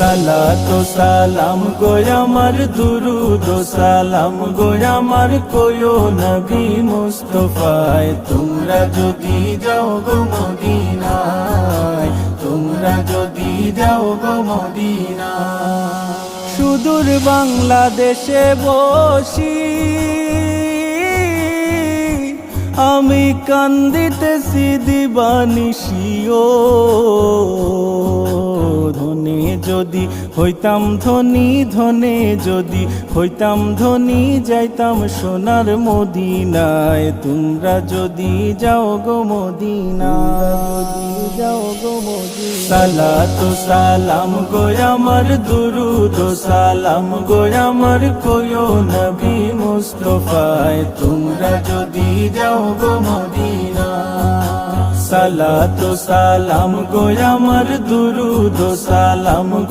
সালাতো সালাম গোয়ামার দুরুদ সালাম গোয়ামার কোয়ো নবী মুস্তফায়। তোমরা যদি যাও গো মদিনায়, তোমরা যদি যাও গো মদিনায়। সুদূর বাংলাদেশে বসি, আমি কান্দিতেছি দিবানিসিও ধনে যদি হইতাম ধনী ধনে, যদি হইতাম ধনী যাইতাম সোনার মদিনায়। তোমরা যদি যাও গো মদিনা যাও গো মদিনায়। সালাতু সালাম গোয়ামার দুরুদ ও সালাম গোয়ামার কোয়ো নবী মুস্তফায়। তোমরা যদি যাও গো মদিনা সালাতু সালাম গোয়ামার দুরুদ ও সালাম